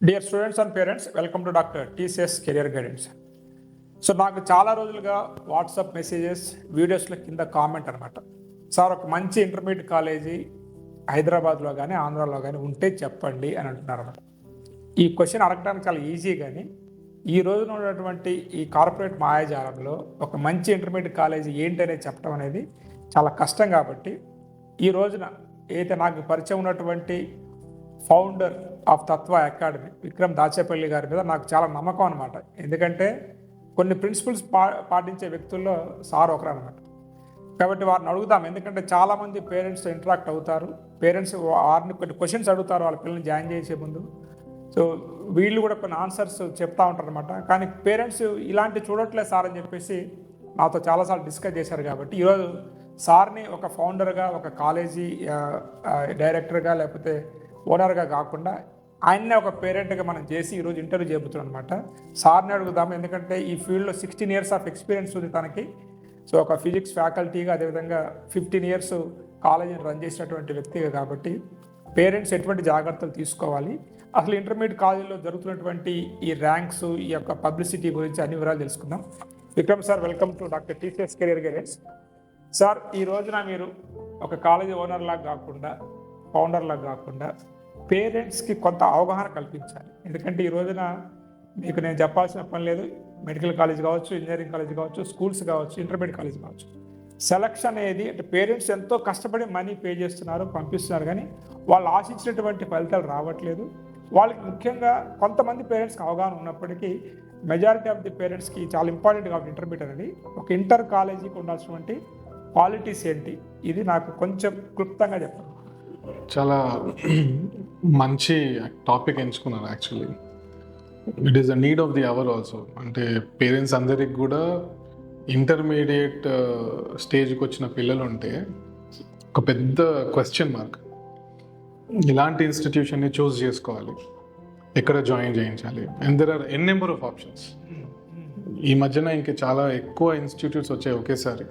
Dear students and parents welcome to doctor TCS career guidance so నాకు చాలా రోజులుగా WhatsApp messages వీడియోస్లో కింద కామెంట్ అనమాట సార్ ఒక మంచి ఇంటర్మీడియట్ కాలేజీ హైదరాబాద్లో కానీ ఆంధ్రాలో కానీ ఉంటే చెప్పండి అని అంటున్నారు అనమాట ఈ క్వశ్చన్ అడగడానికి చాలా ఈజీ కానీ ఈ రోజున ఉన్నటువంటి ఈ కార్పొరేట్ మాయాజాలంలో ఒక మంచి ఇంటర్మీడియట్ కాలేజీ ఏంటి అనేది చెప్పడం అనేది చాలా కష్టం కాబట్టి ఈ రోజున ఏదైతే నాకు పరిచయం ఉన్నటువంటి founder of Tatva academy Vikram Dachepalli గారి మీద నాకు చాలా నమ్మకం అనమాట ఎందుకంటే కొన్ని ప్రిన్సిపల్స్ పా పాటించే వ్యక్తుల్లో సార్ ఒకరు అనమాట కాబట్టి వారిని అడుగుదాం. ఎందుకంటే చాలామంది పేరెంట్స్ ఇంటరాక్ట్ అవుతారు. పేరెంట్స్ వారిని కొన్ని క్వశ్చన్స్ అడుగుతారు వాళ్ళ పిల్లల్ని జాయిన్ చేసే ముందు. సో వీళ్ళు కూడా కొన్ని ఆన్సర్స్ చెప్తా ఉంటారు అనమాట కానీ పేరెంట్స్ ఇలాంటి చూడట్లేదు సార్ అని చెప్పేసి నాతో చాలాసార్లు డిస్కస్ చేశారు కాబట్టి ఈరోజు సార్ని ఒక ఫౌండర్గా ఒక కాలేజీ డైరెక్టర్గా లేకపోతే ఓనర్గా కాకుండా ఆయన్నే ఒక పేరెంట్గా మనం చేసి ఈరోజు ఇంటర్వ్యూ చెబుతున్నాం అనమాట సార్ని అడుగుదాం ఎందుకంటే ఈ ఫీల్డ్లో సిక్స్టీన్ ఇయర్స్ ఆఫ్ ఎక్స్పీరియన్స్ ఉంది తనకి. సో ఒక ఫిజిక్స్ ఫ్యాకల్టీగా అదేవిధంగా ఫిఫ్టీన్ ఇయర్స్ కాలేజీని రన్ చేసినటువంటి వ్యక్తిగా కాబట్టి పేరెంట్స్ ఎటువంటి జాగ్రత్తలు తీసుకోవాలి. అసలు ఇంటర్మీడియట్ కాలేజీలో జరుగుతున్నటువంటి ఈ ర్యాంక్స్ ఈ యొక్క పబ్లిసిటీ గురించి అన్ని వివరాలు తెలుసుకుందాం. Vikram sir welcome to doctor TCS career guidance. Sir ఈ రోజున మీరు ఒక కాలేజీ ఓనర్ లాగా కాకుండా ఫౌండర్లకు కాకుండా పేరెంట్స్కి కొంత అవగాహన కల్పించాలి. ఎందుకంటే ఈ రోజున మీకు నేను చెప్పాల్సిన పని లేదు. మెడికల్ కాలేజ్ కావచ్చు ఇంజనీరింగ్ కాలేజ్ కావచ్చు స్కూల్స్ కావచ్చు ఇంటర్మీడియట్ కాలేజ్ కావచ్చు. సెలక్షన్ అనేది అంటే పేరెంట్స్ ఎంతో కష్టపడి మనీ పే చేస్తున్నారు పంపిస్తున్నారు కానీ వాళ్ళు ఆశించినటువంటి ఫలితాలు రావట్లేదు. వాళ్ళకి ముఖ్యంగా కొంతమంది పేరెంట్స్కి అవగాహన ఉన్నప్పటికీ మెజారిటీ ఆఫ్ ది పేరెంట్స్కి చాలా ఇంపార్టెంట్ కాబట్టి ఇంటర్మీడియట్ అనేది. ఒక ఇంటర్ కాలేజీకి ఉండాల్సినటువంటి క్వాలిటీస్ ఏంటి? ఇది నాకు కొంచెం క్లుప్తంగా చెప్పండి. చాలా మంచి టాపిక్ ఎంచుకున్నారు actually it is the need of the hour also అంటే పేరెంట్స్ అందరికి కూడా ఇంటర్మీడియట్ స్టేజ్కి uh, వచ్చిన పిల్లలు ఉంటే ఒక పెద్ద క్వశ్చన్ మార్క్ ఇలాంటి ఇన్స్టిట్యూషన్ని చూస్ చేసుకోవాలి. ఎక్కడ జాయిన్ చేయించాలి? And there are an number of options ఈ మధ్యన ఇంకా చాలా ఎక్కువ ఇన్స్టిట్యూట్స్ వచ్చాయి ఒకేసారి.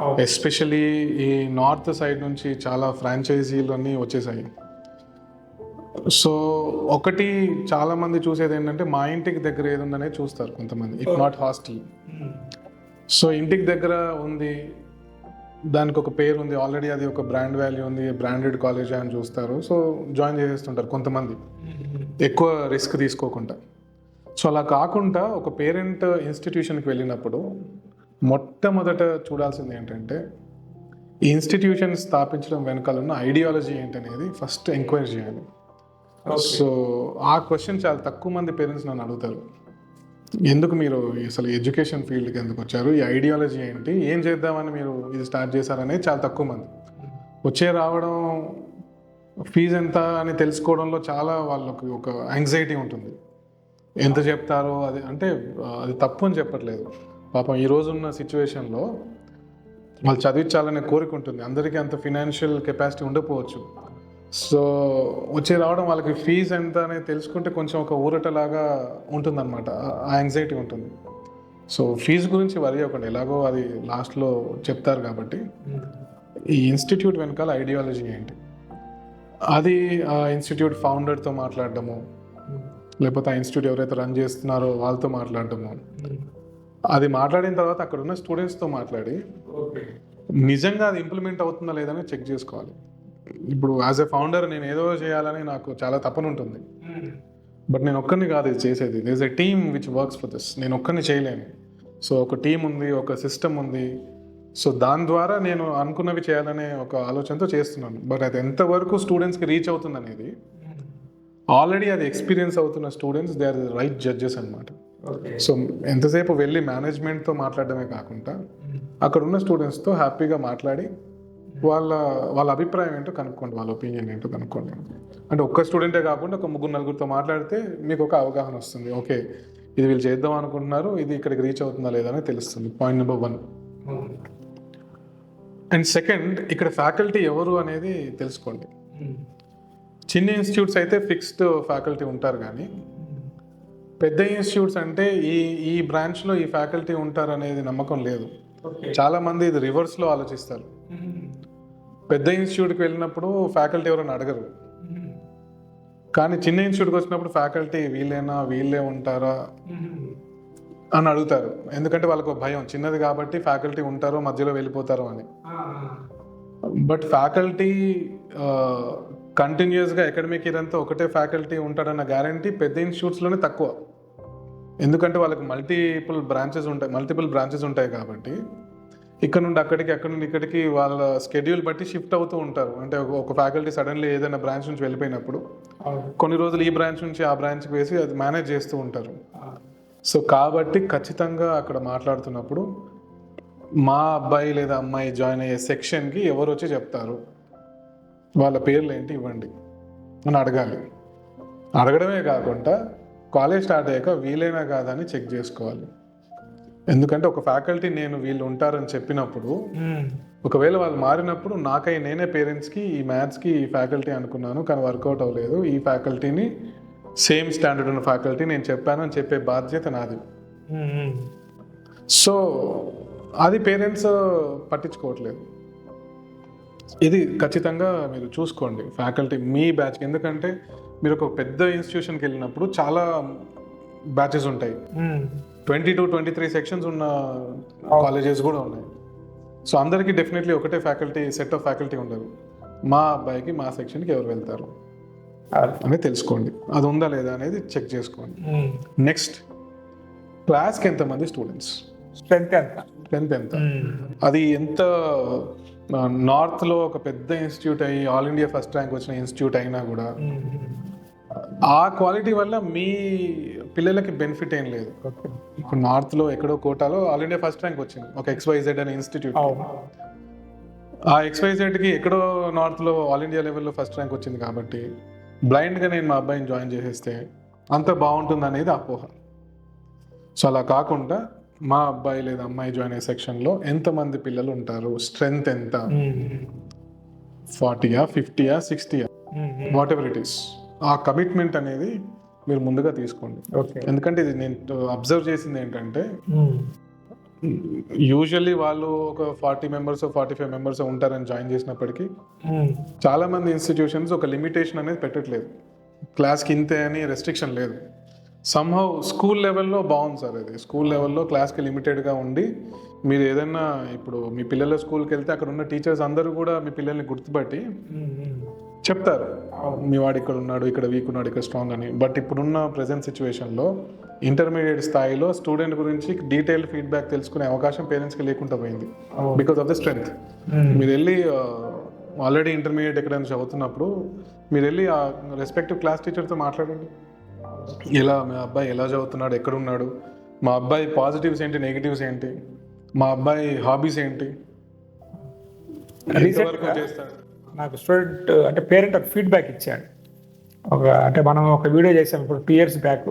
ఎస్పెషలీ ఈ నార్త్ సైడ్ నుంచి చాలా ఫ్రాంచైజీలు అన్నీ వచ్చేసాయి. సో ఒకటి చాలా మంది చూసేది ఏంటంటే మా ఇంటికి దగ్గర ఏది ఉందనేది చూస్తారు కొంతమంది ఇఫ్ నాట్ హాస్టల్ సో ఇంటికి దగ్గర ఉంది దానికి ఒక పేరు ఉంది ఆల్రెడీ అది ఒక బ్రాండ్ వాల్యూ ఉంది బ్రాండెడ్ కాలేజ్ అని చూస్తారు. సో జాయిన్ చేసేస్తుంటారు కొంతమంది. ఎక్కువ రిస్క్ తీసుకోకుండా. సో అలా కాకుండా ఒక పేరెంట్ ఇన్స్టిట్యూషన్కి వెళ్ళినప్పుడు మొట్టమొదట చూడాల్సింది ఏంటంటే ఈ ఇన్స్టిట్యూషన్ స్థాపించడం వెనకాల ఉన్న ఐడియాలజీ ఏంటనేది ఫస్ట్ ఎంక్వైరీ చేయాలి. సో ఆ క్వశ్చన్ చాలా తక్కువ మంది పేరెంట్స్ నన్ను అడుగుతారు. ఎందుకు మీరు అసలు ఎడ్యుకేషన్ ఫీల్డ్కి ఎందుకు వచ్చారు? ఈ ఐడియాలజీ ఏంటి? ఏం చేద్దామని మీరు ఇది స్టార్ట్ చేశారనేది చాలా తక్కువ మంది. వచ్చే రావడం ఫీజు ఎంత అని తెలుసుకోవడంలో చాలా వాళ్ళకి ఒక యాంగ్జైటీ ఉంటుంది. ఎంత చెప్తారో అది అంటే అది తప్పు అని చెప్పట్లేదు. పాపం ఈ రోజున్న సిచ్యువేషన్లో వాళ్ళు చదివించాలనే కోరిక ఉంటుంది. అందరికీ అంత ఫినాన్షియల్ కెపాసిటీ ఉండకపోవచ్చు. సో వచ్చి రావడం వాళ్ళకి ఫీజు ఎంత అనేది తెలుసుకుంటే కొంచెం ఒక ఊరటలాగా ఉంటుందన్నమాట. ఆ యాంగ్జైటీ ఉంటుంది. సో ఫీజు గురించి వరి అవ్వకండి. ఎలాగో అది లాస్ట్లో చెప్తారు కాబట్టి. ఈ ఇన్స్టిట్యూట్ వెనకాల ఐడియాలజీ ఏంటి? అది ఆ ఇన్స్టిట్యూట్ ఫౌండర్తో మాట్లాడడము లేకపోతే ఆ ఇన్స్టిట్యూట్ ఎవరైతే రన్ చేస్తున్నారో వాళ్ళతో మాట్లాడటము hmm. అది మాట్లాడిన తర్వాత అక్కడ ఉన్న స్టూడెంట్స్తో మాట్లాడి నిజంగా అది ఇంప్లిమెంట్ అవుతుందా లేదని చెక్ చేసుకోవాలి. ఇప్పుడు యాజ్ ఎ ఫౌండర్ నేను ఏదో చేయాలని నాకు చాలా తపన ఉంటుంది. బట్ నేను ఒక్కరిని కాదు ఇది చేసేది. Does a team which works for this నేను ఒక్కరిని చేయలేను. సో ఒక టీం ఉంది ఒక సిస్టమ్ ఉంది. సో దాని ద్వారా నేను అనుకున్నవి చేయాలనే ఒక ఆలోచనతో చేస్తున్నాను. బట్ అది ఎంతవరకు స్టూడెంట్స్కి రీచ్ అవుతుంది అనేది ఆల్రెడీ అది ఎక్స్పీరియన్స్ అవుతున్న students they are right judges అనమాట సో ఎంతసేపు వెళ్ళి మేనేజ్మెంట్తో మాట్లాడడమే కాకుండా అక్కడ ఉన్న స్టూడెంట్స్తో హ్యాపీగా మాట్లాడి వాళ్ళ వాళ్ళ అభిప్రాయం ఏంటో కనుక్కోండి వాళ్ళ ఒపీనియన్ ఏంటో కనుక్కోండి. అంటే ఒక్క స్టూడెంటే కాకుండా ఒక ముగ్గురు నలుగురితో మాట్లాడితే మీకు ఒక అవగాహన వస్తుంది. ఓకే ఇది వీళ్ళు చేద్దాం అనుకుంటున్నారు ఇది ఇక్కడికి రీచ్ అవుతుందా లేదా అని తెలుస్తుంది. Point number one and second ఇక్కడ ఫ్యాకల్టీ ఎవరు అనేది తెలుసుకోండి. చిన్న ఇన్స్టిట్యూట్స్ అయితే ఫిక్స్డ్ ఫ్యాకల్టీ ఉంటారు కానీ పెద్ద ఇన్స్టిట్యూట్స్ అంటే ఈ ఈ బ్రాంచ్లో ఈ ఫ్యాకల్టీ ఉంటారు అనేది నమ్మకం లేదు. చాలా మంది ఇది రివర్స్లో ఆలోచిస్తారు. పెద్ద ఇన్స్టిట్యూట్కి వెళ్ళినప్పుడు ఫ్యాకల్టీ ఎవరైనా అడగరు. కానీ చిన్న ఇన్స్టిట్యూట్కి వచ్చినప్పుడు ఫ్యాకల్టీ వీళ్ళేనా వీళ్ళే ఉంటారా అని అడుగుతారు. ఎందుకంటే వాళ్ళకు భయం చిన్నది కాబట్టి ఫ్యాకల్టీ ఉంటారో మధ్యలో వెళ్ళిపోతారో అని. బట్ ఫ్యాకల్టీ కంటిన్యూస్గా అకాడమిక్ ఇయర్ అంతా ఒకటే ఫ్యాకల్టీ ఉంటాడన్న గ్యారంటీ పెద్ద ఇన్స్టిట్యూట్స్లోనే తక్కువ. ఎందుకంటే వాళ్ళకి మల్టిపుల్ బ్రాంచెస్ ఉంటాయి మల్టిపుల్ బ్రాంచెస్ ఉంటాయి కాబట్టి ఇక్కడ నుండి అక్కడికి అక్కడ నుండి ఇక్కడికి వాళ్ళ స్కెడ్యూల్ బట్టి షిఫ్ట్ అవుతూ ఉంటారు. అంటే ఒక- ఫ్యాకల్టీ సడన్లీ ఏదైనా బ్రాంచ్ నుంచి వెళ్ళిపోయినప్పుడు కొన్ని రోజులు ఈ బ్రాంచ్ నుంచి ఆ బ్రాంచ్కి వేసి అది మేనేజ్ చేస్తూ ఉంటారు. సో కాబట్టి ఖచ్చితంగా అక్కడ మాట్లాడుతున్నప్పుడు మా అబ్బాయి లేదా అమ్మాయి జాయిన్ అయ్యే సెక్షన్కి ఎవరు వచ్చి చెప్తారు? వాళ్ళ పేర్లు ఏంటి ఇవ్వండి. అని అడగాలి. అడగడమే కాకుండా కాలేజ్ స్టార్ట్ అయ్యాక వీలైనా కాదని చెక్ చేసుకోవాలి. ఎందుకంటే ఒక ఫ్యాకల్టీ నేను వీళ్ళు ఉంటారని చెప్పినప్పుడు ఒకవేళ వాళ్ళు మారినప్పుడు నాకై నేనే పేరెంట్స్కి ఈ మ్యాథ్స్కి ఈ ఫ్యాకల్టీ అనుకున్నాను కానీ వర్కౌట్ అవ్వలేదు. ఈ ఫ్యాకల్టీని సేమ్ స్టాండర్డ్ ఉన్న ఫ్యాకల్టీ నేను చెప్పాను అని చెప్పే బాధ్యత నాది. సో అది పేరెంట్స్ పట్టించుకోవట్లేదు. ఇది ఖచ్చితంగా మీరు చూసుకోండి ఫ్యాకల్టీ మీ బ్యాచ్ ఎందుకంటే మీరు ఒక పెద్ద ఇన్స్టిట్యూషన్కి వెళ్ళినప్పుడు చాలా బ్యాచెస్ ఉంటాయి. Twenty two twenty three sections ఉన్న కాలేజెస్ కూడా ఉన్నాయి. సో అందరికీ డెఫినెట్లీ ఒకటే ఫ్యాకల్టీ సెట్ ఆఫ్ ఫ్యాకల్టీ ఉండదు మా అబ్బాయికి మా సెక్షన్కి ఎవరు వెళ్తారు? అనేది తెలుసుకోండి. అది ఉందా లేదా అనేది చెక్ చేసుకోండి. నెక్స్ట్ క్లాస్కి ఎంతమంది స్టూడెంట్స్ స్ట్రెంత్ ఎంత? స్ట్రెంత్ ఎంత? అది ఎంత నార్త్లో ఒక పెద్ద ఇన్స్టిట్యూట్ అయ్యి ఆల్ ఇండియా ఫస్ట్ ర్యాంక్ వచ్చిన ఇన్స్టిట్యూట్ అయినా కూడా ఆ క్వాలిటీ వల్ల మీ పిల్లలకి బెనిఫిట్ ఏం లేదు. ఇప్పుడు నార్త్లో ఎక్కడో కోటాలో ఆల్ ఇండియా ఫస్ట్ ర్యాంక్ వచ్చింది. ఒక ఎక్స్వైజెడ్ అనే ఇన్స్టిట్యూట్. ఆ ఎక్స్వైజెడ్కి ఎక్కడో నార్త్లో ఆల్ ఇండియా లెవెల్లో ఫస్ట్ ర్యాంక్ వచ్చింది కాబట్టి బ్లైండ్గా నేను మా అబ్బాయిని జాయిన్ చేసేస్తే అంత బాగుంటుంది అనేది అపోహ. సో అలా కాకుండా మా అబ్బాయి లేదా అమ్మాయి జాయిన్ అయ్యే సెక్షన్లో ఎంతమంది పిల్లలు ఉంటారు? స్ట్రెంగ్త్ ఎంత? ఫార్టీయా ఫిఫ్టీయా సిక్స్టీయా వాట్ ఎవర్ ఇట్ ఈస్ ఆ కమిట్మెంట్ అనేది మీరు ముందుగా తీసుకోండి. ఓకే. ఎందుకంటే ఇది నేను అబ్జర్వ్ చేసింది ఏంటంటే యూజువల్లీ వాళ్ళు ఒక forty members forty five members ఉంటారని జాయిన్ చేసినప్పటికీ చాలా మంది ఇన్స్టిట్యూషన్స్ ఒక లిమిటేషన్ అనేది పెట్టట్లేదు. క్లాస్కి ఇంతే అని రెస్ట్రిక్షన్ లేదు. సమ్హౌ స్కూల్ లెవెల్లో బాగుంది సార్ అది. స్కూల్ లెవెల్లో క్లాస్కి లిమిటెడ్గా ఉండి మీరు ఏదైనా ఇప్పుడు మీ పిల్లల స్కూల్కి వెళ్తే అక్కడ ఉన్న టీచర్స్ అందరూ కూడా మీ పిల్లల్ని గుర్తుపట్టి చెప్తారు. మీ వాడు ఇక్కడ ఉన్నాడు ఇక్కడ వీక్ ఉన్నాడు ఇక్కడ స్ట్రాంగ్ అని. బట్ ఇప్పుడున్న ప్రజెంట్ సిచ్యువేషన్లో ఇంటర్మీడియట్ స్థాయిలో స్టూడెంట్ గురించి డీటెయిల్ ఫీడ్బ్యాక్ తెలుసుకునే అవకాశం పేరెంట్స్కి లేకుండా పోయింది. బికాస్ ఆఫ్ ద స్ట్రెంగ్త్ మీరు వెళ్ళి ఆల్రెడీ ఇంటర్మీడియట్ ఎక్కడైనా చదువుతున్నప్పుడు మీరు వెళ్ళి ఆ రెస్పెక్టివ్ క్లాస్ టీచర్తో మాట్లాడండి. ఎలా మా అబ్బాయి ఎలా చదువుతున్నాడు ఎక్కడ ఉన్నాడు? మా అబ్బాయి పాజిటివ్స్ ఏంటి నెగిటివ్స్ ఏంటి? మా అబ్బాయి హాబీస్ ఏంటి? చేస్తాడు? నాకు స్టూడెంట్ అంటే పేరెంట్ ఒక ఫీడ్బ్యాక్ ఇచ్చాడు. ఒక అంటే మనం ఒక వీడియో చేసాం ఇప్పుడు టూ ఇయర్స్ బ్యాక్.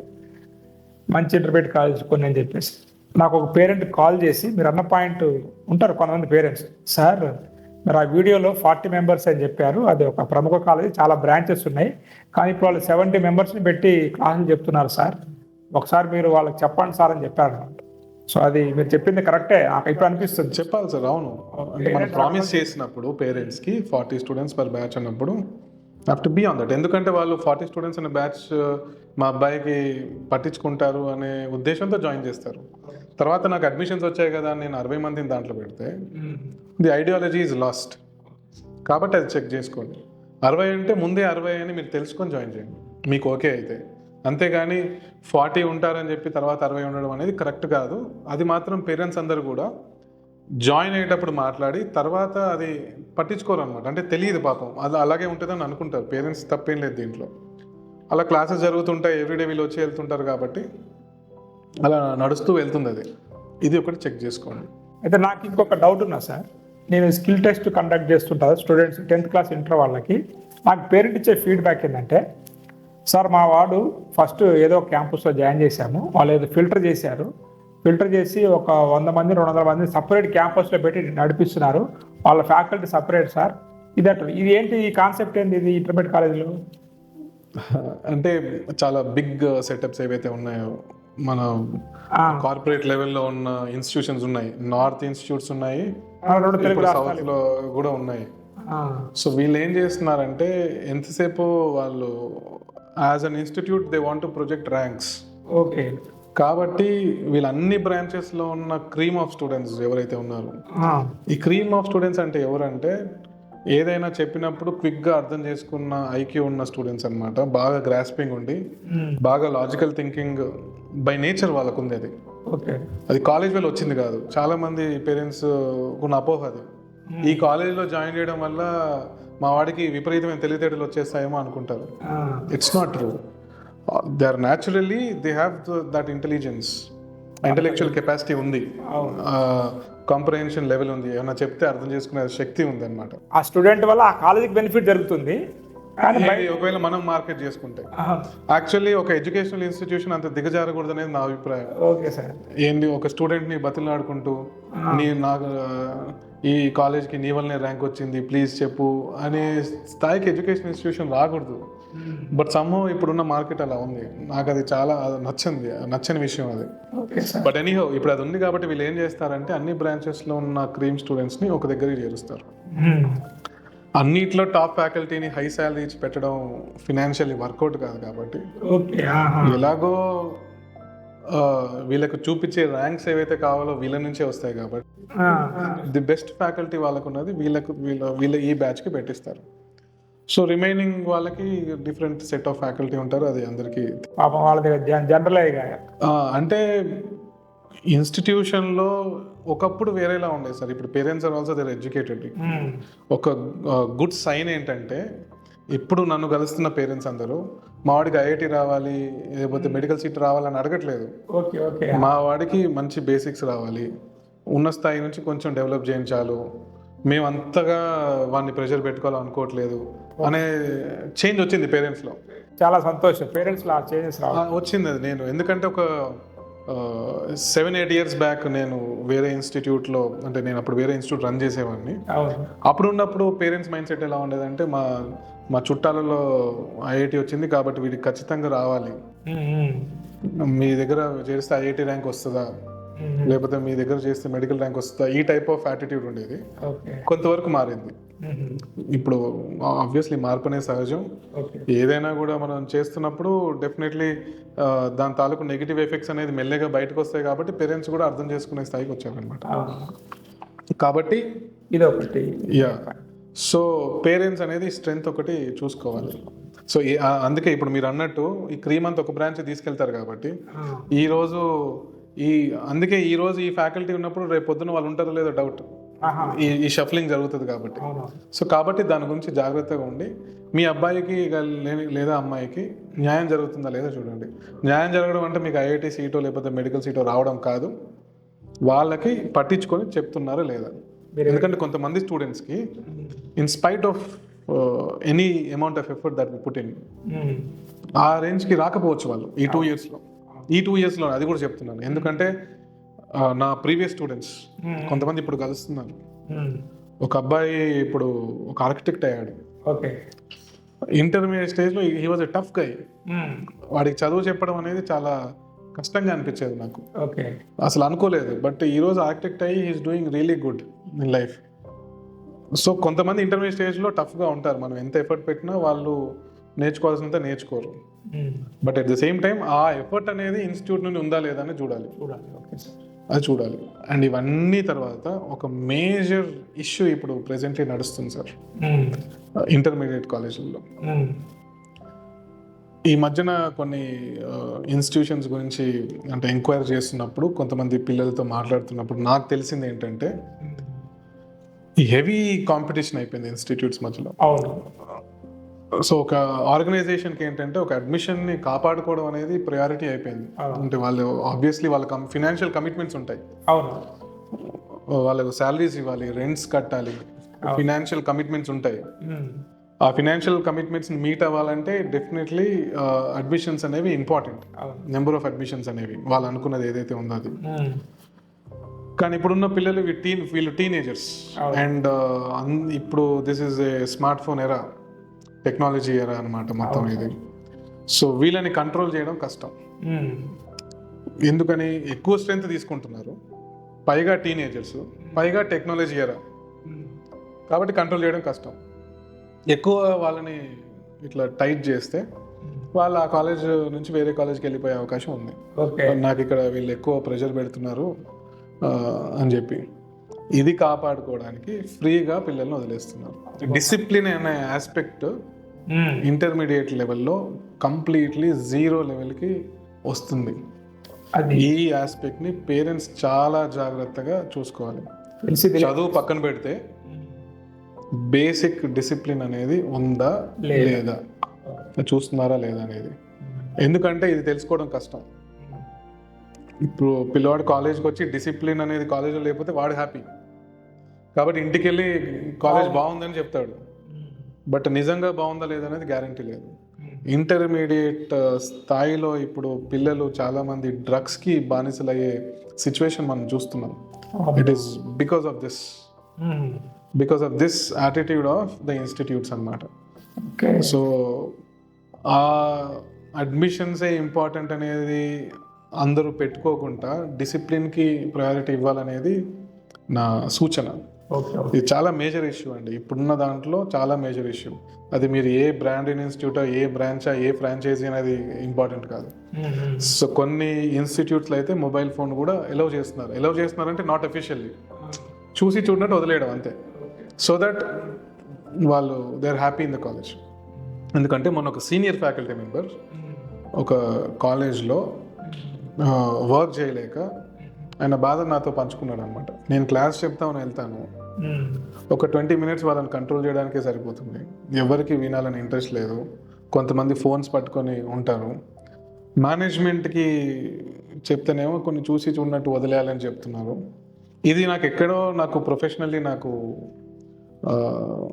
మంచి ఇంటర్మీడియట్ కాలేజ్ కొన్ని అని చెప్పేసి. నాకు ఒక పేరెంట్ కాల్ చేసి మీరు అన్న పాయింట్ ఉంటారు కొంతమంది పేరెంట్స్. సార్ మీరు ఆ వీడియోలో ఫార్టీ మెంబర్స్ అని చెప్పారు. అది ఒక ప్రముఖ కాలేజ్ చాలా బ్రాంచెస్ ఉన్నాయి. కానీ ఇప్పుడు వాళ్ళు సెవెంటీ మెంబర్స్ని పెట్టి క్లాసులు చెప్తున్నారు సార్. ఒకసారి మీరు వాళ్ళకి చెప్పండి సార్ అని చెప్పారు. అనమాట సో అది మీరు చెప్పింది కరెక్టే. ఇప్పుడు అనిపిస్తుంది. చెప్పాలి సార్ అవును. అంటే మనం ప్రామిస్ చేసినప్పుడు పేరెంట్స్కి ఫార్టీ స్టూడెంట్స్ పర్ బ్యాచ్ అన్నప్పుడు have to be on that. ఎందుకంటే వాళ్ళు ఫార్టీ స్టూడెంట్స్ అనే బ్యాచ్ మా అబ్బాయికి పట్టించుకుంటారు అనే ఉద్దేశంతో జాయిన్ చేస్తారు. తర్వాత నాకు అడ్మిషన్స్ వచ్చాయి కదా నేను అరవై మందిని దాంట్లో పెడితే ది ఐడియాలజీ ఈజ్ లాస్ట్. కాబట్టి అది చెక్ చేసుకోండి. అరవై అంటే ముందే అరవై అని మీరు తెలుసుకొని జాయిన్ చేయండి. మీకు ఓకే అయితే. అంతేగాని ఫార్టీ ఉంటారని చెప్పి తర్వాత అరవై ఉండడం అనేది కరెక్ట్ కాదు. అది మాత్రం పేరెంట్స్ అందరు కూడా జాయిన్ అయ్యేటప్పుడు మాట్లాడి తర్వాత అది పట్టించుకోరు అనమాట అంటే తెలియదు పాపం. అది అలాగే ఉంటుందని అనుకుంటారు. పేరెంట్స్ తప్పేం లేదు దీంట్లో. అలా క్లాసెస్ జరుగుతుంటాయి. ఎవ్రీడే వీళ్ళు వచ్చి వెళ్తుంటారు కాబట్టి అలా నడుస్తూ వెళ్తుంది అది. ఇది ఒకటి చెక్ చేసుకోండి. అయితే నాకు ఇంకొక డౌట్ ఉన్నా సార్. నేను స్కిల్ టెస్ట్ కండక్ట్ చేస్తుంటాను స్టూడెంట్స్ టెన్త్ క్లాస్ ఇంటర్ వాళ్ళకి. నాకు పేరెంట్ ఇచ్చే ఫీడ్బ్యాక్ ఏంటంటే సార్ మా వాడు ఫస్ట్ ఏదో క్యాంపస్లో జాయిన్ చేశాము. వాళ్ళు ఏదో ఫిల్టర్ చేశారు. ఫిల్టర్ చేసి ఒక వంద మంది రెండు వందల మంది సపరేట్ క్యాంపస్లో పెట్టి నడిపిస్తున్నారు. వాళ్ళ ఫ్యాకల్టీ సపరేట్ సార్. ఇది అట్లా ఇది ఏంటి ఈ కాన్సెప్ట్ ఏంటి ఇది ఇంటర్మీడియట్ కాలేజీలో? అంటే చాలా బిగ్ సెటప్స్ ఏవైతే ఉన్నాయో మన కార్పొరేట్ లెవెల్లో ఉన్న ఇన్స్టిట్యూషన్స్ ఉన్నాయి. నార్త్ ఇన్స్టిట్యూట్స్ ఉన్నాయి. సౌత్లో కూడా ఉన్నాయి. సో వీళ్ళు ఏం చేస్తున్నారంటే ఎంతసేపు వాళ్ళు as an institute they want to project ranks okay కాబట్టి వీళ్ళ అన్ని బ్రాంచెస్లో ఉన్న క్రీమ్ ఆఫ్ స్టూడెంట్స్ ఎవరైతే ఉన్నారో ఈ క్రీమ్ ఆఫ్ స్టూడెంట్స్ అంటే ఎవరంటే ఏదైనా చెప్పినప్పుడు క్విక్గా అర్థం చేసుకున్న ఐక్యూ ఉన్న స్టూడెంట్స్ అన్నమాట. బాగా గ్రాస్పింగ్ ఉండి బాగా లాజికల్ థింకింగ్ బై నేచర్ వాళ్ళకు ఉంది అది. ఓకే అది కాలేజ్ వేళ వచ్చింది కాదు. చాలా మంది పేరెంట్స్ ఉన్న అపోహ అది. ఈ కాలేజ్లో జాయిన్ చేయడం వల్ల మా వాడికి విపరీతమైన తెలివితేటలు వచ్చేస్తాయేమో అనుకుంటారు. It's not true they are naturally they have that intelligence intellectual capacity ఉంది. కాంప్రహెన్షన్ లెవెల్ ఉంది. ఏమన్నా చెప్తే అర్థం చేసుకునే శక్తి ఉంది అనమాట ఆ స్టూడెంట్ వల్ల ఆ కాలేజీకి బెనిఫిట్ జరుగుతుంది. ఒకవేళ మనం మార్కెట్ చేసుకుంటే. యాక్చువల్లీ ఒక ఎడ్యుకేషనల్ ఇన్స్టిట్యూషన్ అంత దిగజారకూడదు అనేది నా అభిప్రాయం. Okay sir. ఏంది? ఒక స్టూడెంట్ని బతిలాడుకుంటూ నీ నాకు ఈ కాలేజ్కి నీ వల్లనే ర్యాంక్ వచ్చింది ప్లీజ్ చెప్పు అనే స్థాయికి ఎడ్యుకేషన్ ఇన్స్టిట్యూషన్ రాకూడదు. బట్ సమ్హో ఇప్పుడున్న మార్కెట్ అలా ఉంది. నాకు అది చాలా నచ్చింది నచ్చని విషయం అది. బట్ ఎనీహో ఇప్పుడు అది ఉంది కాబట్టి వీళ్ళు ఏం చేస్తారంటే అన్ని branches లో ఉన్న క్రీమ్ స్టూడెంట్స్ని ఒక దగ్గరికి చేరుస్తారు. అన్నిట్లో టాప్ ఫ్యాకల్టీని హై శాలరీ ఇచ్చి పెట్టడం ఫినాన్షియల్లీ వర్కౌట్ కాదు కాబట్టి. ఓకే ఎలాగో వీళ్ళకు చూపించే ర్యాంక్స్ ఏవైతే కావాలో వీళ్ళ నుంచే వస్తాయి కాబట్టి. ది బెస్ట్ ఫ్యాకల్టీ వాళ్ళకు ఉన్నది వీళ్ళకు వీళ్ళ వీళ్ళ ఈ బ్యాచ్కి పెట్టిస్తారు. సో రిమైనింగ్ వాళ్ళకి డిఫరెంట్ సెట్ ఆఫ్ ఫ్యాకల్టీ ఉంటారు అది అందరికీ పాపం వాళ్ళ దగ్గర జనరల్ అంటే ఇన్స్టిట్యూషన్లో ఒకప్పుడు వేరేలా ఉండేది సార్. ఇప్పుడు parents are also there educated. ఒక గుడ్ సైన్ ఏంటంటే ఇప్పుడు నన్ను కలుస్తున్న పేరెంట్స్ అందరూ మా వాడికి ఐఐటి రావాలి లేకపోతే మెడికల్ సీట్ రావాలని అడగట్లేదు. Okay okay. మా వాడికి మంచి బేసిక్స్ రావాలి. ఉన్న స్థాయి నుంచి కొంచెం డెవలప్ చేయించాలు. మేము అంతగా వాడిని ప్రెషర్ పెట్టుకోవాలనుకోవట్లేదు అనే చేంజ్ వచ్చింది పేరెంట్స్లో. చాలా సంతోషం. పేరెంట్స్లో చేంజెస్ వచ్చింది అది నేను. ఎందుకంటే ఒక సెవెన్ ఎయిట్ ఇయర్స్ బ్యాక్ నేను వేరే ఇన్స్టిట్యూట్లో అంటే నేను అప్పుడు వేరే ఇన్స్టిట్యూట్ రన్ చేసేవాడిని. అప్పుడు ఉన్నప్పుడు పేరెంట్స్ మైండ్ సెట్ ఎలా ఉండేదంటే మా మా చుట్టాలలో ఐఐటి వచ్చింది కాబట్టి వీడికి ఖచ్చితంగా రావాలి. మీ దగ్గర చేస్తే ఐఐటి ర్యాంక్ వస్తుందా? లేకపోతే మీ దగ్గర చేస్తే మెడికల్ ర్యాంక్ వస్తుందా? ఈ టైప్ ఆఫ్ యాటిట్యూడ్ ఉండేది. కొంతవరకు మారింది. ఇప్పుడు ఆబ్వియస్లీ మార్పు అనేది సహజం ఏదైనా కూడా మనం చేస్తున్నప్పుడు డెఫినెట్లీ దాని తాలూకు నెగిటివ్ ఎఫెక్ట్స్ అనేది మెల్లగా బయటకు వస్తాయి కాబట్టి పేరెంట్స్ కూడా అర్థం చేసుకునే స్థాయికి వచ్చారనమాట. కాబట్టి ఇది ఒకటి యా సో పేరెంట్స్ అనేది స్ట్రెంగ్త్ ఒకటి చూసుకోవాలి. సో అందుకే ఇప్పుడు మీరు అన్నట్టు ఈ క్రీమ్ అంత ఒక బ్రాంచ్ తీసుకెళ్తారు కాబట్టి ఆ, ఈ అందుకే ఈ రోజు ఈ ఫ్యాకల్టీ ఉన్నప్పుడు రేపు పొద్దున వాళ్ళు ఉంటారో లేదో డౌట్ ఈ ఈ షఫ్లింగ్ జరుగుతుంది కాబట్టి. సో కాబట్టి దాని గురించి జాగ్రత్తగా ఉండి మీ అబ్బాయికి లేదా అమ్మాయికి న్యాయం జరుగుతుందా లేదా చూడండి. న్యాయం జరగడం అంటే మీకు ఐఐటి సీటో లేకపోతే మెడికల్ సీటో రావడం కాదు. వాళ్ళకి పట్టించుకొని చెప్తున్నారా లేదా? ఎందుకంటే కొంతమంది స్టూడెంట్స్కి in spite of any amount of effort that put in ఆ రేంజ్కి రాకపోవచ్చు వాళ్ళు ఈ టూ ఇయర్స్లో ఈ టూ ఇయర్స్లో అది కూడా చెప్తున్నాను. ఎందుకంటే నా ప్రీవియస్ స్టూడెంట్స్ కొంతమంది ఇప్పుడు కలుస్తున్నారు. ఉమ్, ఒక అబ్బాయి ఇప్పుడు ఒక ఆర్కిటెక్ట్ అయ్యాడు. ఓకే. ఇంటర్మీడియట్ స్టేజ్లో he was a tough guy వాడికి చదువు చెప్పడం అనేది చాలా కష్టంగా అనిపించేది నాకు. ఓకే. అసలు అనుకోలేదు. బట్ ఈ రోజు ఆర్కిటెక్ట్ అయ్యి he's doing really good in life so కొంతమంది ఇంటర్మీడియట్ స్టేజ్లో టఫ్గా ఉంటారు. మనం ఎంత ఎఫర్ట్ పెట్టినా వాళ్ళు నేర్చుకోవాల్సినంత నేర్చుకోరు. But at the same time ఆ ఎఫర్ట్ అనేది ఇన్స్టిట్యూట్ నుండి ఉందా లేదా అని చూడాలి. చూడాలి. ఓకే అది చూడాలి. అండ్ ఇవన్నీ తర్వాత ఒక మేజర్ ఇష్యూ ఇప్పుడు ప్రెసెంట్లీ నడుస్తుంది సార్. ఇంటర్మీడియట్ కాలేజీల్లో. ఉమ్, ఈ మధ్యన కొన్ని ఇన్స్టిట్యూషన్స్ గురించి అంటే ఎంక్వైరీ చేస్తున్నప్పుడు కొంతమంది పిల్లలతో మాట్లాడుతున్నప్పుడు నాకు తెలిసింది ఏంటంటే హెవీ కాంపిటీషన్ అయిపోయింది ఇన్స్టిట్యూట్స్ మధ్యలో. అవును. సో ఒక ఆర్గనైజేషన్కి ఏంటంటే ఒక అడ్మిషన్ని కాపాడుకోవడం అనేది ప్రయారిటీ అయిపోయింది. అంటే వాళ్ళు ఆబ్వియస్లీ వాళ్ళ ఫినాన్షియల్ కమిట్మెంట్స్ ఉంటాయి. అవును. వాళ్ళకు శాలరీస్ ఇవ్వాలి రెంట్స్ కట్టాలి ఫినాన్షియల్ కమిట్మెంట్స్ ఉంటాయి. ఆ ఫినాన్షియల్ కమిట్మెంట్స్ మీట్ అవ్వాలంటే డెఫినెట్లీ అడ్మిషన్స్ అనేవి ఇంపార్టెంట్ నెంబర్ ఆఫ్ అడ్మిషన్స్ అనేవి. వాళ్ళు అనుకున్నది ఏదైతే ఉందో అది. కానీ ఇప్పుడున్న పిల్లలు టీన్ వీళ్ళు టీనేజర్స్ అండ్ ఇప్పుడు this is a smart phone era technology era అనమాట మొత్తం ఇది. సో వీళ్ళని కంట్రోల్ చేయడం కష్టం. ఎందుకని? ఎక్కువ స్ట్రెంత్ తీసుకుంటున్నారు. పైగా టీనేజర్స్ పైగా టెక్నాలజీ ఎరా కాబట్టి కంట్రోల్ చేయడం కష్టం. ఎక్కువ వాళ్ళని ఇట్లా టైట్ చేస్తే వాళ్ళు ఆ కాలేజ్ నుంచి వేరే కాలేజ్కి వెళ్ళిపోయే అవకాశం ఉంది. నాకు ఇక్కడ వీళ్ళు ఎక్కువ ప్రెషర్ పెడుతున్నారు అని చెప్పి. ఇది కాపాడుకోవడానికి ఫ్రీగా పిల్లల్ని వదిలేస్తున్నారు. డిసిప్లిన్ అనే ఆస్పెక్ట్ ఇంటర్మీడియట్ లెవెల్లో కంప్లీట్లీ జీరో లెవెల్కి వస్తుంది. ఈ ఆస్పెక్ట్ని పేరెంట్స్ చాలా జాగ్రత్తగా చూసుకోవాలి. చదువు పక్కన పెడితే బేసిక్ డిసిప్లిన్ అనేది ఉందా లేదా? చూస్తున్నారా లేదా అనేది. ఎందుకంటే ఇది తెలుసుకోవడం కష్టం. ఇప్పుడు పిల్లవాడు కాలేజ్కి వచ్చి డిసిప్లిన్ అనేది కాలేజ్లో లేకపోతే వాడు హ్యాపీ కాబట్టి ఇంటికి వెళ్ళి కాలేజ్ బాగుందని చెప్తాడు. బట్ నిజంగా బాగుందా లేదా అనేది గ్యారంటీ లేదు. ఇంటర్మీడియట్ స్థాయిలో ఇప్పుడు పిల్లలు చాలా మంది డ్రగ్స్కి బానిసలయ్యే సిచ్యువేషన్ మనం చూస్తున్నాం. It is because of this. Because of this attitude of the institutes అన్నమాట. ఓకే. సో ఆ అడ్మిషన్సే ఇంపార్టెంట్ అనేది అందరూ పెట్టుకోకుండా డిసిప్లిన్కి ప్రయారిటీ ఇవ్వాలనేది నా సూచన. ఇది చాలా మేజర్ ఇష్యూ అండి. ఇప్పుడున్న దాంట్లో చాలా మేజర్ ఇష్యూ. అది మీరు ఏ బ్రాండ్ ఇన్స్టిట్యూట్ ఏ బ్రాంచా ఏ ఫ్రాంచైజీ అనేది ఇంపార్టెంట్ కాదు. సో కొన్ని ఇన్స్టిట్యూట్స్లో అయితే మొబైల్ ఫోన్ కూడా ఎలవ్ చేస్తున్నారు. ఎలవ్ చేస్తున్నారంటే నాట్ అఫీషియల్లీ చూసి చూడనట్టు వదిలేయడం అంతే. సో దట్ వాళ్ళు they are happy in the college ఎందుకంటే మొన్న ఒక సీనియర్ ఫ్యాకల్టీ మెంబర్ ఒక కాలేజ్లో వర్క్ చేయలేక ఆయన బాధ నాతో పంచుకున్నాడు అనమాట నేను క్లాస్ చెప్తామని వెళ్తాను. ఒక ట్వంటీ మినిట్స్ వాళ్ళని కంట్రోల్ చేయడానికే సరిపోతుంది. ఎవరికి వినాలని ఇంట్రెస్ట్ లేదు. కొంతమంది ఫోన్స్ పట్టుకొని ఉంటారు. మేనేజ్మెంట్కి చెప్తేనేమో కొన్ని చూసి చూడనట్టు వదిలేయాలని చెప్తున్నారు. ఇది నాకు ఎక్కడో నాకు ప్రొఫెషనల్లీ నాకు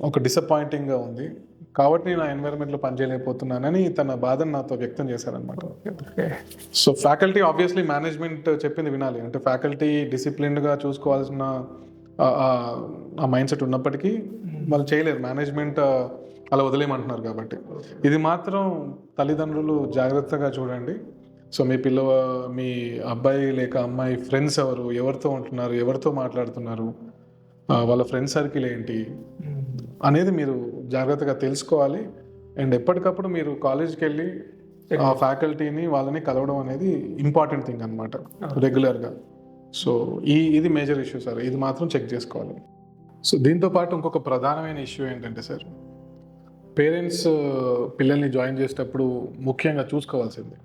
ఒక డిసప్పాయింటింగ్గా ఉంది. కాబట్టి నేను ఆ ఎన్వైరన్మెంట్లో పనిచేయలేకపోతున్నానని తన బాధను నాతో వ్యక్తం చేశారనమాట okay. So faculty obviously management చెప్పింది వినాలి. అంటే ఫ్యాకల్టీ డిసిప్లిన్డ్గా చూసుకోవాల్సిన ఆ- మైండ్ సెట్ ఉన్నప్పటికీ వాళ్ళు చేయలేరు. మేనేజ్మెంట్ అలా వదిలేయమంటున్నారు కాబట్టి. ఇది మాత్రం తల్లిదండ్రులు జాగ్రత్తగా చూడండి. సో మీ పిల్ల మీ అబ్బాయి లేక అమ్మాయి ఫ్రెండ్స్ ఎవరు? ఎవరితో ఉంటున్నారు? ఎవరితో మాట్లాడుతున్నారు? వాళ్ళ ఫ్రెండ్ సర్కిల్ ఏంటి. అనేది మీరు జాగ్రత్తగా తెలుసుకోవాలి. అండ్ ఎప్పటికప్పుడు మీరు కాలేజ్కి వెళ్ళి ఆ ఫ్యాకల్టీని వాళ్ళని కలవడం అనేది ఇంపార్టెంట్ థింగ్ అనమాట రెగ్యులర్గా. సో ఈ ఇది మేజర్ ఇష్యూ సార్ ఇది మాత్రం చెక్ చేసుకోవాలి. సో దీంతో పాటు ఇంకొక ప్రధానమైన ఇష్యూ ఏంటంటే సార్ పేరెంట్స్ పిల్లల్ని జాయిన్ చేసేటప్పుడు ముఖ్యంగా చూసుకోవాల్సింది.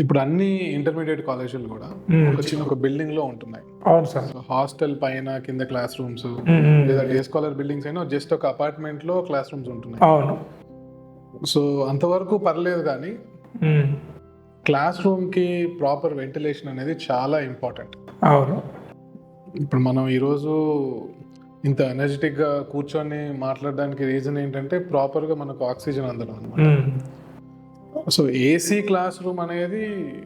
ఇప్పుడు అన్ని ఇంటర్మీడియట్ కాలేజీలు కూడా ఒక చిన్న ఒక బిల్డింగ్లో ఉంటున్నాయి. అవును సార్. హాస్టల్ పైన కింద క్లాస్ రూమ్స్ మ్మ్. లేదా డే స్కాలర్ బిల్డింగ్స్ అయినా జస్ట్ ఒక అపార్ట్మెంట్లో క్లాస్ రూమ్స్ ఉంటున్నాయి. అవును. సో అంతవరకు పర్లేదు కానీ. క్లాస్ రూమ్కి ప్రాపర్ వెంటిలేషన్ అనేది చాలా ఇంపార్టెంట్ అవును. ఇప్పుడు మనం ఈరోజు ఇంత ఎనర్జెటిక్గా కూర్చొని మాట్లాడడానికి రీజన్ ఏంటంటే ప్రాపర్గా మనకు ఆక్సిజన్ అందడం అనమాట. సో ఏసీ క్లాస్ రూమ్ అనేది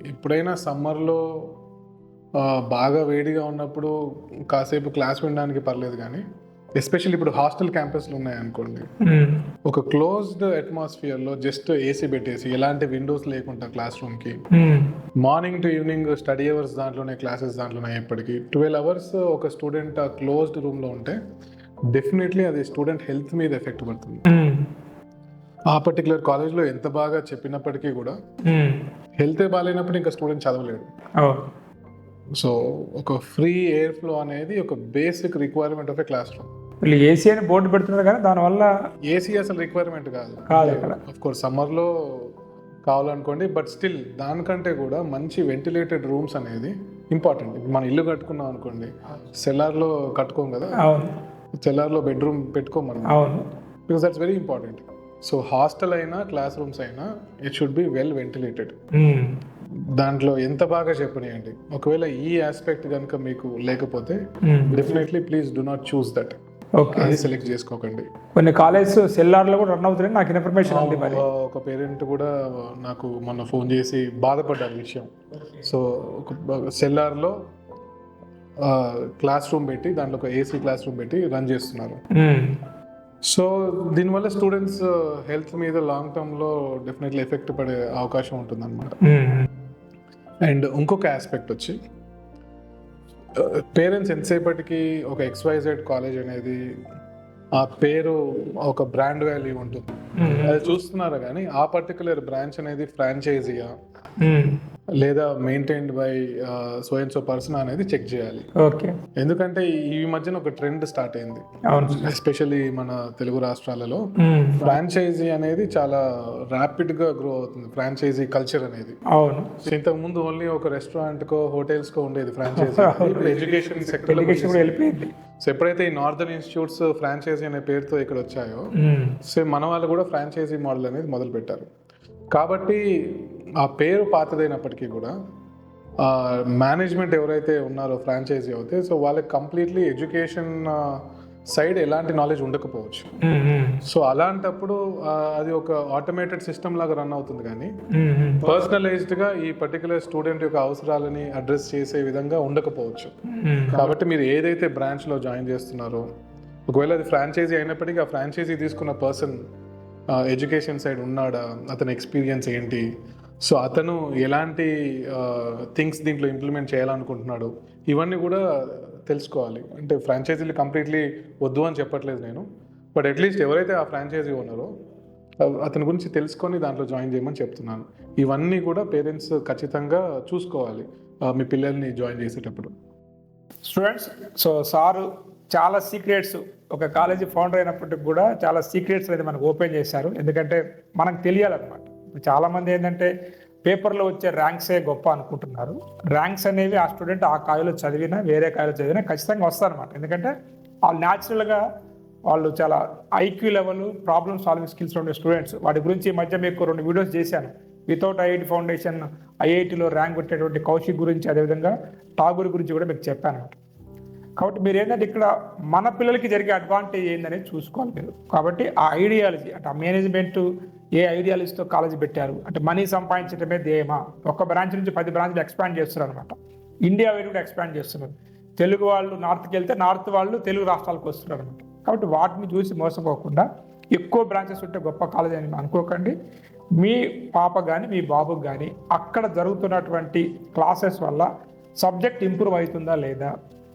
ఎప్పుడైనా సమ్మర్లో బాగా వేడిగా ఉన్నప్పుడు కాసేపు క్లాస్ వినడానికి పర్లేదు కానీ ఎస్పెషల్లీ ఇప్పుడు హాస్టల్ క్యాంపస్లు ఉన్నాయనుకోండి మ్మ్. ఒక క్లోజ్డ్ అట్మాస్ఫియర్లో జస్ట్ ఏసీ పెట్టేసి ఎలాంటి విండోస్ లేకుండా క్లాస్ రూమ్కి. Morning to evening study hours దాంట్లోనే క్లాసెస్ దాంట్లోనే ఎప్పటికీ ట్వెల్వ్ అవర్స్ ఒక స్టూడెంట్ ఆ క్లోజ్డ్ రూమ్లో ఉంటే డెఫినెట్లీ అది స్టూడెంట్ హెల్త్ మీద ఎఫెక్ట్ పడుతుంది మ్మ్. ఆ పర్టికులర్ కాలేజ్లో ఎంత బాగా చెప్పినప్పటికీ కూడా. హెల్త్ బాగాలేనప్పుడు ఇంకా స్టూడెంట్ చదవలేడు. సో ఒక ఫ్రీ ఎయిర్ ఫ్లో అనేది ఒక basic requirement of a class room వీళ్ళు ఏసీ అని బోర్డు పెడుతున్నారు కానీ దానివల్ల ఏసీ అసలు రిక్వైర్మెంట్ కాదు. కాదు ఆఫ్ కోర్స్ సమ్మర్లో కావాలనుకోండి బట్ స్టిల్ దానికంటే కూడా మంచి వెంటిలేటెడ్ రూమ్స్ అనేది ఇంపార్టెంట్ మన ఇల్లు కట్టుకున్నాం అనుకోండి సెల్లార్లో కట్టుకోం కదా? సెల్లార్లో బెడ్రూమ్ పెట్టుకోం మనం. అవును. Because that's very important so hostel అయినా క్లాస్ రూమ్స్ అయినా it should be well ventilated. దాంట్లో ఎంత బాగా చెప్పనియండి? ఒకవేళ ఈ ఆస్పెక్ట్ కనుక మీకు లేకపోతే. Definitely please do not choose that okay అది సెలెక్ట్ చేసుకోకండి. కొన్ని కాలేజ్ సెల్లార్లో కూడా రన్ అవుతున్నాయి. నాకు ఇన్ఫర్మేషన్ ఉంది మరి. ఒక పేరెంట్ కూడా నాకు మొన్న ఫోన్ చేసి బాధపడ్డారు విషయం. సో ఒక సెల్లార్లో క్లాస్ రూమ్ పెట్టి దాంట్లో ఒక ఏసీ క్లాస్ రూమ్ పెట్టి రన్ చేస్తున్నారు. మ్మ్. సో దీనివల్ల స్టూడెంట్స్ హెల్త్ మీద లాంగ్ టర్మ్లో డెఫినెట్లీ ఎఫెక్ట్ పడే అవకాశం ఉంటుందన్నమాట. మ్మ్. అండ్ ఇంకొక ఆస్పెక్ట్ వచ్చి పేరెంట్స్ ఎంతసేపటికి ఒక ఎక్స్వైజెడ్ కాలేజ్ అనేది ఆ పేరు ఒక బ్రాండ్ వాల్యూ ఉంటుంది. అది చూస్తున్నారు కానీ ఆ పర్టికులర్ బ్రాంచ్ అనేది ఫ్రాంచైజీయా? లేదా మెయింటైన్డ్ బై స్వయం సో పర్సన్ అనేది చెక్ చేయాలి. ఓకే ఎందుకంటే ఈ మధ్యన ఒక ట్రెండ్ స్టార్ట్ అయింది. అవును. ఎస్పెషల్లీ మన తెలుగు రాష్ట్రాలలో. ఫ్రాంచైజీ అనేది చాలా ర్యాపిడ్గా గ్రో అవుతుంది. ఫ్రాంచైజీ కల్చర్ అనేది. అవును. ఇంతకు ముందు ఓన్లీ ఒక రెస్టారెంట్ కో హోటల్స్ కో ఉండేది ఫ్రాంచైజీ ఎడ్యుకేషన్ సెక్టర్ సో ఎప్పుడైతే ఈ నార్థన్ ఇన్స్టిట్యూట్స్ ఫ్రాంచైజీ అనే పేరుతో ఇక్కడ వచ్చాయో మ్మ్. సో మన వాళ్ళు కూడా ఫ్రాంచైజీ మోడల్ అనేది మొదలు పెట్టారు కాబట్టి ఆ పేరు పాతదైనప్పటికీ కూడా మేనేజ్మెంట్ ఎవరైతే ఉన్నారో ఫ్రాంచైజీ అవుతే సో వాళ్ళకి కంప్లీట్లీ ఎడ్యుకేషన్ సైడ్ ఎలాంటి నాలెడ్జ్ ఉండకపోవచ్చు. సో అలాంటప్పుడు అది ఒక ఆటోమేటెడ్ సిస్టమ్ లాగా రన్ అవుతుంది కానీ మ్మ్. మ్మ్. పర్సనలైజ్డ్గా ఈ పర్టికులర్ స్టూడెంట్ యొక్క అవసరాలని అడ్రస్ చేసే విధంగా ఉండకపోవచ్చు. కాబట్టి మీరు ఏదైతే బ్రాంచ్లో జాయిన్ చేస్తున్నారో ఒకవేళ అది ఫ్రాంచైజీ అయినప్పటికీ ఆ ఫ్రాంచైజీ తీసుకున్న పర్సన్ ఎడ్యుకేషన్ సైడ్ ఉన్నాడా అతని ఎక్స్పీరియన్స్ ఏంటి సో అతను ఎలాంటి థింగ్స్ దీంట్లో ఇంప్లిమెంట్ చేయాలనుకుంటున్నాడు ఇవన్నీ కూడా తెలుసుకోవాలి. అంటే ఫ్రాంచైజీలు కంప్లీట్లీ వద్దు అని చెప్పట్లేదు నేను. బట్ అట్లీస్ట్ ఎవరైతే ఆ ఫ్రాంచైజీ ఉన్నారో అతని గురించి తెలుసుకొని దాంట్లో జాయిన్ చేయమని చెప్తున్నాను. ఇవన్నీ కూడా పేరెంట్స్ ఖచ్చితంగా చూసుకోవాలి మీ పిల్లల్ని జాయిన్ చేసేటప్పుడు. స్టూడెంట్స్ సో సారు చాలా సీక్రెట్స్ ఒక కాలేజీ ఫౌండర్ అయినప్పటికి కూడా చాలా సీక్రెట్స్ అనేది మనకు ఓపెన్ చేశారు. ఎందుకంటే మనకు తెలియాలన్నమాట. ఇప్పుడు ఏంటంటే పేపర్లో వచ్చే ర్యాంక్సే గొప్ప అనుకుంటున్నారు. ర్యాంక్స్ అనేవి ఆ స్టూడెంట్ ఆ కాయలో చదివినా వేరే కాయలో చదివినా ఖచ్చితంగా వస్తారనమాట ఎందుకంటే వాళ్ళు న్యాచురల్గా వాళ్ళు చాలా IQ level problem solving skills ఉండే స్టూడెంట్స్ వాటి గురించి ఈ మధ్య మీకు రెండు వీడియోస్ చేశాను. వితౌట్ ఐఐటి ఫౌండేషన్ ఐఐటిలో ర్యాంక్ కొట్టేటువంటి కౌశిక్ గురించి అదేవిధంగా ఠాగూర్ గురించి కూడా మీకు చెప్పాను అనమాట కాబట్టి మీరు ఏంటంటే ఇక్కడ మన పిల్లలకి జరిగే అడ్వాంటేజ్ ఏందనేది చూసుకోవాలి మీరు. కాబట్టి ఆ ఐడియాలజీ అంటే ఆ మేనేజ్మెంట్ ఏ ఐడియాలజీతో కాలేజీ పెట్టారు? అంటే మనీ సంపాదించడమే ధ్యేయమా? ఒక బ్రాంచ్ నుంచి పది బ్రాంచ్లు ఎక్స్పాండ్ చేస్తున్నారు అనమాట ఇండియా వైడ్ కూడా ఎక్స్పాండ్ చేస్తున్నారు. తెలుగు వాళ్ళు నార్త్కి వెళ్తే నార్త్ వాళ్ళు తెలుగు రాష్ట్రాలకు వస్తున్నారు అనమాట కాబట్టి వాటిని చూసి మోసపోకుండా ఎక్కువ బ్రాంచెస్ ఉంటే గొప్ప కాలేజ్ అని అనుకోకండి. మీ పాప కానీ మీ బాబుకి కానీ అక్కడ జరుగుతున్నటువంటి క్లాసెస్ వల్ల సబ్జెక్ట్ ఇంప్రూవ్ అవుతుందా లేదా?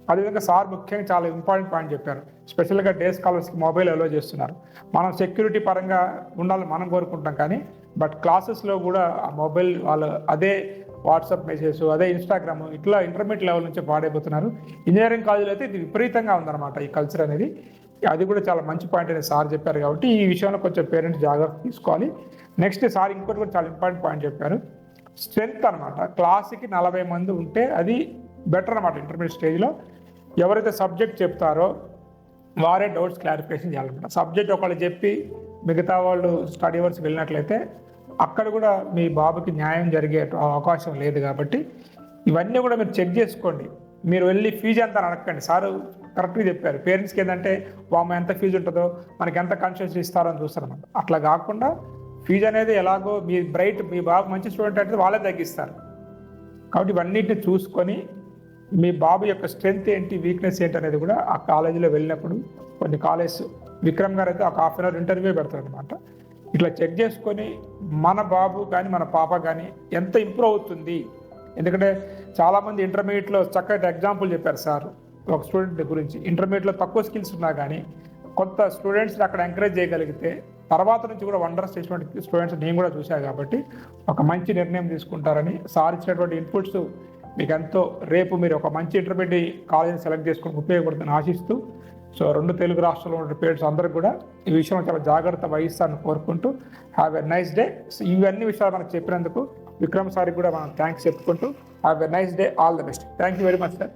అదేవిధంగా సార్ ముఖ్యంగా చాలా ఇంపార్టెంట్ పాయింట్ చెప్పారు. స్పెషల్గా డే స్కాలర్స్కి మొబైల్ అలో చేస్తున్నారు. మనం సెక్యూరిటీ పరంగా ఉండాలని మనం కోరుకుంటాం కానీ బట్ క్లాసెస్లో కూడా ఆ మొబైల్ వాళ్ళు అదే వాట్సాప్ మెసేజ్ అదే ఇన్స్టాగ్రామ్ ఇట్లా ఇంటర్మీడియట్ లెవెల్ నుంచి పాడైపోతున్నారు. ఇంజనీరింగ్ కాలేజీలో అయితే ఇది విపరీతంగా ఉందన్నమాట ఈ కల్చర్ అనేది. అది కూడా చాలా మంచి పాయింట్ అనేది సార్ చెప్పారు కాబట్టి ఈ విషయంలో కొంచెం పేరెంట్స్ జాగ్రత్త తీసుకోవాలి. నెక్స్ట్ సార్ ఇంకోటి కూడా చాలా ఇంపార్టెంట్ పాయింట్ చెప్పారు. స్ట్రెంత్ అనమాట క్లాస్కి నలభై మంది ఉంటే అది బెటర్ అనమాట ఇంటర్మీడియట్ స్టేజ్లో ఎవరైతే సబ్జెక్ట్ చెప్తారో వారే డౌట్స్ క్లారిఫికేషన్ చేయాలన్నమాట సబ్జెక్ట్ ఒకళ్ళు చెప్పి మిగతా వాళ్ళు స్టడీ వర్స్ వెళ్ళినట్లయితే అక్కడ కూడా మీ బాబుకి న్యాయం జరిగే అవకాశం లేదు కాబట్టి ఇవన్నీ కూడా మీరు చెక్ చేసుకోండి. మీరు వెళ్ళి ఫీజు ఎంత అడగండి సారు కరెక్ట్గా చెప్పారు. పేరెంట్స్కి ఏంటంటే వామ ఎంత ఫీజు ఉంటుందో మనకి ఎంత కన్సెషన్ ఇస్తారో అని చూస్తారన్నమాట అట్లా కాకుండా ఫీజు అనేది ఎలాగో మీ బ్రైట్ మీ బాబు మంచి స్టూడెంట్ అంటే వాళ్ళే తగ్గిస్తారు. కాబట్టి ఇవన్నిటిని చూసుకొని మీ బాబు యొక్క స్ట్రెంగ్త్ ఏంటి వీక్నెస్ ఏంటి అనేది కూడా ఆ కాలేజీలో వెళ్ళినప్పుడు కొన్ని కాలేజ్ విక్రమ్ గారు అయితే ఒక హాఫ్ అన్ అవర్ ఇంటర్వ్యూ పెడతారు అనమాట ఇట్లా చెక్ చేసుకొని మన బాబు కానీ మన పాప కానీ ఎంత ఇంప్రూవ్ అవుతుంది. ఎందుకంటే చాలామంది ఇంటర్మీడియట్లో చక్కటి ఎగ్జాంపుల్ చెప్పారు సార్ ఒక స్టూడెంట్ గురించి. ఇంటర్మీడియట్లో తక్కువ స్కిల్స్ ఉన్నా కానీ కొత్త స్టూడెంట్స్ని అక్కడ ఎంకరేజ్ చేయగలిగితే తర్వాత నుంచి కూడా వండర్స్ చేసినటువంటి స్టూడెంట్స్ నేను కూడా చూశాను కాబట్టి ఒక మంచి నిర్ణయం తీసుకుంటారని సార్ ఇచ్చినటువంటి ఇన్పుట్స్ మీకు ఎంతో రేపు మీరు ఒక మంచి ఇంటర్మీడియట్ కాలేజీని సెలెక్ట్ చేసుకుని ఉపయోగపడుతుందని ఆశిస్తూ సో రెండు తెలుగు రాష్ట్రాల్లో ఉన్న పేరెంట్స్ అందరూ కూడా ఈ విషయంలో చాలా జాగ్రత్త వహిస్తారని కోరుకుంటూ హ్యావ్ ఎ నైస్ డే ఇవన్నీ విషయాలు మనకు చెప్పినందుకు విక్రమ్ సార్కి కూడా మనం థ్యాంక్స్ చెప్పుకుంటూ have a nice day all the best thank you very much sir